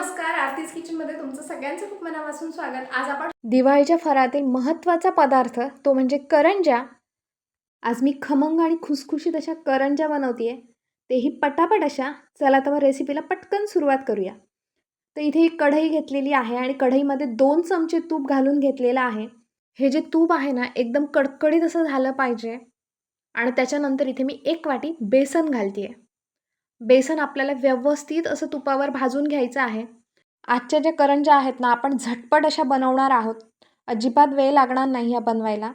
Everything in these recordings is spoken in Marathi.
नमस्कार आरतीज किचनमध्ये तुमचं सगळ्यांचं खूप मनापासून स्वागत. आज आपण दिवाळीच्या फरातील महत्त्वाचा पदार्थ तो म्हणजे करंजा आज मी खमंग आणि खुसखुशीत अशा करंजा बनवते तेही पटापट अशा. चला तर मग रेसिपीला पटकन सुरुवात करूया. तर इथे एक कढई घेतलेली आहे आणि कढईमध्ये दोन चमचे तूप घालून घेतलेलं आहे. हे जे तूप आहे ना एकदम कडकडीत असं झालं पाहिजे. आणि त्याच्यानंतर इथे मी एक वाटी बेसन घालते बेसन आपल्याला व्यवस्थित असं तुपावर भाजून घ्यायचं आहे. आजच्या ज्या करंज्या आहेत ना आपण झटपट अशा बनवणार आहोत. अजिबात वेळ लागणार नाही या बनवायला.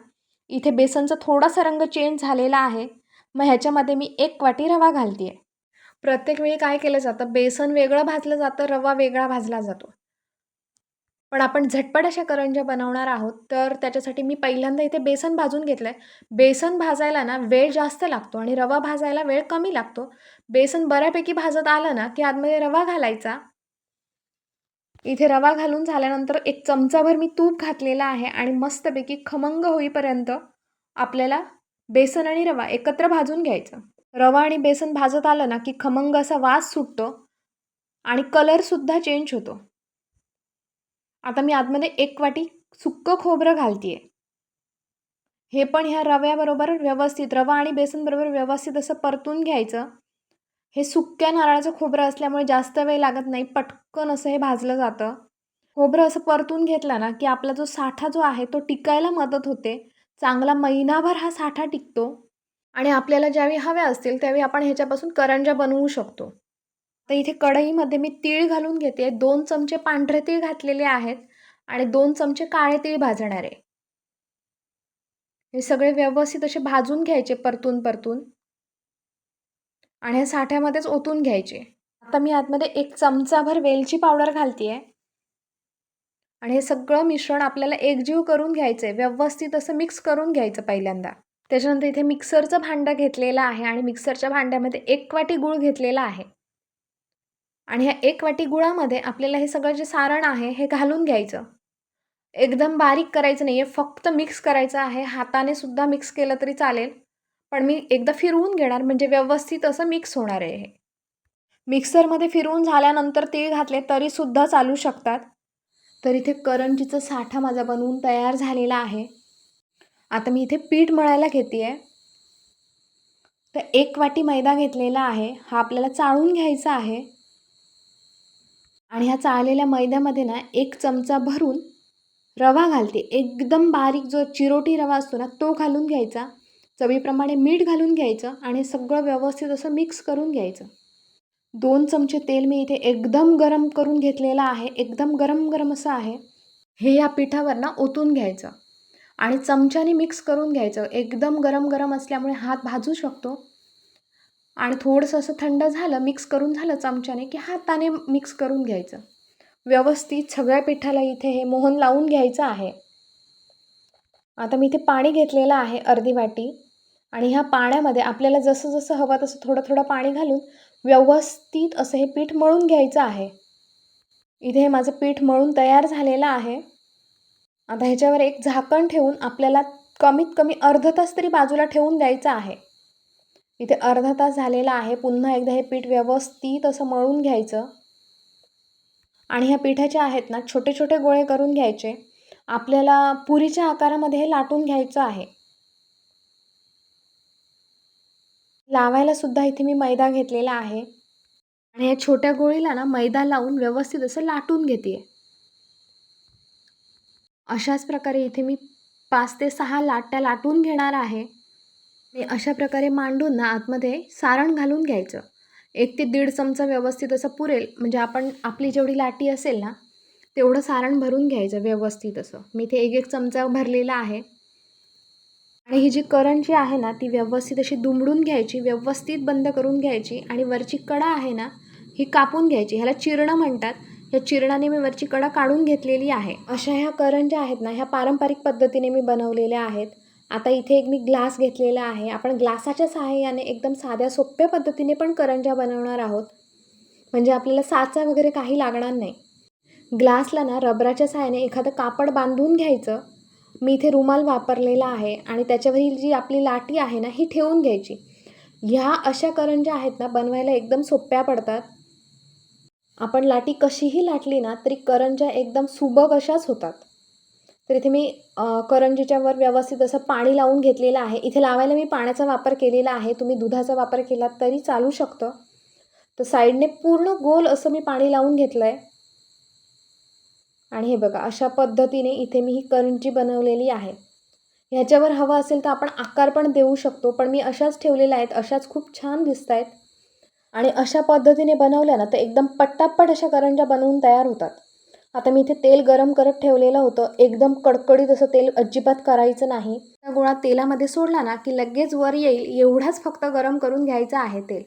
इथे बेसनचा थोडासा रंग चेंज झालेला आहे. मग ह्याच्यामध्ये मी एक वाटी रवा घालते आहे प्रत्येक वेळी काय केलं जातं? बेसन वेगळं भाजलं जातं रवा वेगळा भाजला जातो. पण आपण झटपट अशा करंज्या बनवणार आहोत तर त्याच्यासाठी मी पहिल्यांदा इथे बेसन भाजून घेतलं आहे बेसन भाजायला ना वेळ जास्त लागतो आणि रवा भाजायला वेळ कमी लागतो. बेसन बऱ्यापैकी भाजत आलं ना की आतमध्ये रवा घालायचा. इथे रवा घालून झाल्यानंतर एक चमचाभर मी तूप घातलेला आहे आणि मस्तपैकी खमंग होईपर्यंत आपल्याला बेसन आणि रवा एकत्र भाजून घ्यायचं. रवा आणि बेसन भाजत आलं ना की खमंग असा वास सुटतो आणि कलरसुद्धा चेंज होतो. आता मी आतमध्ये एक वाटी सुक्कं खोबरं घालते आहे हे पण ह्या रव्याबरोबर व्यवस्थित रवा आणि बेसनबरोबर व्यवस्थित असं परतून घ्यायचं. हे सुक्या नारळाचं खोबरं असल्यामुळे जास्त वेळ लागत नाही पटकन असं हे भाजलं जातं. खोबरं असं परतून घेतलं ना की आपला जो साठा जो आहे तो टिकायला मदत होते. चांगला महिनाभर हा साठा टिकतो. आणि आपल्याला ज्यावेळी हव्या असतील त्यावेळी आपण ह्याच्यापासून करंजा बनवू शकतो. तर इथे कढईमध्ये मी तीळ घालून घेते. दोन चमचे पांढरे तीळ घातलेले आहेत आणि दोन चमचे काळे तीळ भाजणारे हे सगळे व्यवस्थित असे भाजून घ्यायचे परतून परतून. आणि ह्या साठ्यामध्येच ओतून घ्यायचे. आता मी आतमध्ये एक चमचाभर वेलची पावडर घालते आहे आणि हे सगळं मिश्रण आपल्याला एकजीव करून घ्यायचं आहे व्यवस्थित असं मिक्स करून घ्यायचं पहिल्यांदा. त्याच्यानंतर इथे मिक्सरचं भांडं घेतलेलं आहे आणि मिक्सरच्या भांड्यामध्ये एक वाटी गूळ घेतलेला आहे. आणि ह्या एक वाटी गुळामध्ये आपल्याला हे सगळं जे सारण आहे हे घालून घ्यायचं. एकदम बारीक करायचं नाही आहे फक्त मिक्स करायचं आहे. हाताने सुद्धा मिक्स केलं तरी चालेल. पण मी एकदा फिरवून घेणार म्हणजे व्यवस्थित असं मिक्स होणार आहे हे. मिक्सरमध्ये फिरवून झाल्यानंतर तीळ घातले तरीसुद्धा चालू शकतात. तर इथे करंजीचा साठा माझा बनवून तयार झालेला आहे. आता मी इथे पीठ मळायला घेते आहे तर एक वाटी मैदा घेतलेला आहे. हा आपल्याला चाळून घ्यायचा आहे. आणि ह्या चाळलेल्या मैद्यामध्ये ना एक चमचा भरून रवा घालते. एकदम बारीक जो चिरोटी रवा असतो ना तो घालून घ्यायचा. चवीप्रमाणे मीठ घालून घ्यायचं आणि सगळं व्यवस्थित असं मिक्स करून घ्यायचं. दोन चमचे तेल मी इथे एकदम गरम करून घेतलेलं आहे. एकदम गरम गरम असं आहे. हे या पिठावर ना ओतून घ्यायचं. आणि चमच्याने मिक्स करून घ्यायचं. एकदम गरम गरम असल्यामुळे हात भाजू शकतो. आणि थोडंसं असं थंड झालं मिक्स करून झालं चमच्याने की हाताने मिक्स करून घ्यायचं. व्यवस्थित सगळ्या पिठाला इथे हे मोहन लावून घ्यायचं आहे. आता मी इथे पाणी घेतलेलं आहे अर्धी वाटी आणि ह्या पाण्यामध्ये आपल्याला जसं जसं हवं तसं थोडं थोडं पाणी घालून व्यवस्थित असं हे पीठ मळून घ्यायचं आहे. इथे हे माझं पीठ मळून तयार झालेलं आहे. आता ह्याच्यावर एक झाकण ठेवून आपल्याला कमीत कमी अर्ध तास तरी बाजूला ठेवून द्यायचं आहे. इथे अर्धा तास झालेला आहे. पुन्हा एकदा हे पीठ व्यवस्थित असं मळून घ्यायचं. आणि ह्या पिठाच्या आहेत ना छोटे छोटे गोळे करून घ्यायचे. आपल्याला पुरीच्या आकारामध्ये हे लाटून घ्यायचं आहे. लावायला सुद्धा इथे मी मैदा घेतलेला आहे. आणि या छोट्या गोळीला ना मैदा लावून व्यवस्थित असं लाटून घेते अशाच प्रकारे इथे मी पाच ते सहा लाट्या लाटून घेणार आहे. आणि अशा प्रकारे मांडून ना आतमध्ये सारण घालून घ्यायचं. एक ते दीड चमचा व्यवस्थित असं पुरेल म्हणजे आपण आपली जेवढी लाटी असेल ना तेवढं सारण भरून घ्यायचं व्यवस्थित असं. मी इथे एक एक चमचा भरलेला आहे. आणि ही जी करण जी आहे ना ती व्यवस्थित अशी दुमडून घ्यायची व्यवस्थित बंद करून घ्यायची आणि वरची कडा आहे ना ही कापून घ्यायची. ह्याला चिरणं म्हणतात. ह्या चिरणाने मी वरची कडा काढून घेतलेली आहे. अशा ह्या करण ज्या आहेत ना ह्या पारंपरिक पद्धतीने मी बनवलेल्या आहेत. आता इथे एक मी ग्लास घेतलेला आहे. आपण ग्लासाच्या सहाय्याने एकदम साध्या सोप्या पद्धतीने पण करंज्या बनवणार आहोत. म्हणजे आपल्याला साचा वगैरे काही लागणार नाही. ग्लासला ना रबराच्या सहाय्याने एखादं कापड बांधून घ्यायचं. मी इथे रुमाल वापरलेला आहे आणि त्याच्यावरील जी आपली लाटी आहे ना ही ठेवून घ्यायची. ह्या अशा करंज्या आहेत ना बनवायला एकदम सोप्या पडतात. आपण लाटी कशीही लाटली ना तरी करंज्या एकदम सुबक अशाच होतात. तर इथे मी करंजीच्यावर व्यवस्थित असं पाणी लावून घेतलेलं आहे. इथे लावायला मी पाण्याचा वापर केलेला आहे. तुम्ही दुधाचा वापर केलात तरी चालू शकतं. तर साईडने पूर्ण गोल असं मी पाणी लावून घेतलं आहे आणि हे बघा अशा पद्धतीने इथे मी ही करंजी बनवलेली आहे. ह्याच्यावर हवं असेल तर आपण आकार पण देऊ शकतो पण मी अशाच ठेवलेल्या आहेत अशाच खूप छान दिसत आहेत आणि अशा पद्धतीने बनवल्या ना तर एकदम पट्टापट अशा करंज्या बनवून तयार होतात. आता मी इथे तेल गरम करत ठेवलेलं होतं. एकदम कडकडीत असं तेल अजिबात करायचं नाही. त्या गोळा तेलामध्ये सोडला ना की लगेच वर येईल. एवढाच फक्त गरम करून घ्यायचं आहे तेल.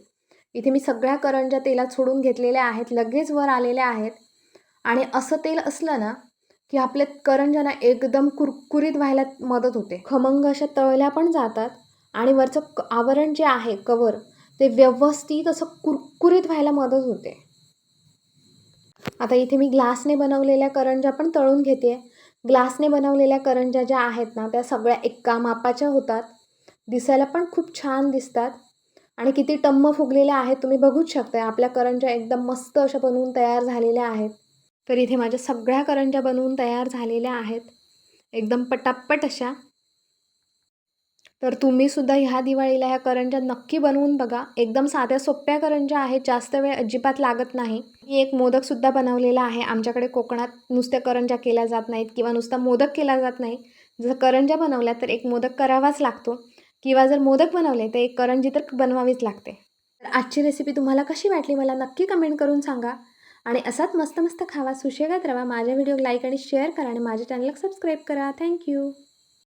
इथे मी सगळ्या करंज्या तेलात सोडून घेतलेल्या आहेत. लगेच वर आलेल्या आहेत. आणि असं तेल असलं ना की आपल्या करंज्या ना एकदम कुरकुरीत व्हायला मदत होते. खमंग अशा तळल्या पण जातात आणि वरचं क आवरण जे आहे कवर ते व्यवस्थित असं कुरकुरीत व्हायला मदत होते. आता इथे मी ग्लासने बनवलेल्या करंज्या पण तळून घेते ग्लासने बनवलेल्या करंज्या ज्या आहेत ना त्या सगळ्या एका मापाच्या होतात. दिसायला पण खूप छान दिसतात. आणि किती टम्म फुगलेल्या आहेत तुम्ही बघूच शकता आपल्या करंज्या एकदम मस्त अशा बनवून तयार झालेल्या आहेत. तर इथे माझ्या सगळ्या करंज्या बनवून तयार झालेल्या आहेत. एकदम पटापट अशा. तर तुम्हीसुद्धा ह्या दिवाळीला ह्या करंज्या नक्की बनवून बघा. एकदम साध्या सोप्या करंज्या आहेत जास्त वेळ अजिबात लागत नाही. मी एक मोदकसुद्धा बनवलेला आहे. आमच्याकडे कोकणात नुसत्या करंज्या केल्या जात नाहीत किंवा नुसता मोदक केला जात नाही. जर करंज्या बनवल्या तर एक मोदक करावाच लागतो. किंवा जर मोदक बनवले तर एक करंजी तर बनवावीच लागते. तर आजची रेसिपी तुम्हाला कशी वाटली मला नक्की कमेंट करून सांगा. आणि असाच मस्त मस्त खावा सुशेगात राहा माझ्या व्हिडिओ लाईक आणि शेअर करा आणि माझ्या चॅनलला सबस्क्राईब करा. थँक्यू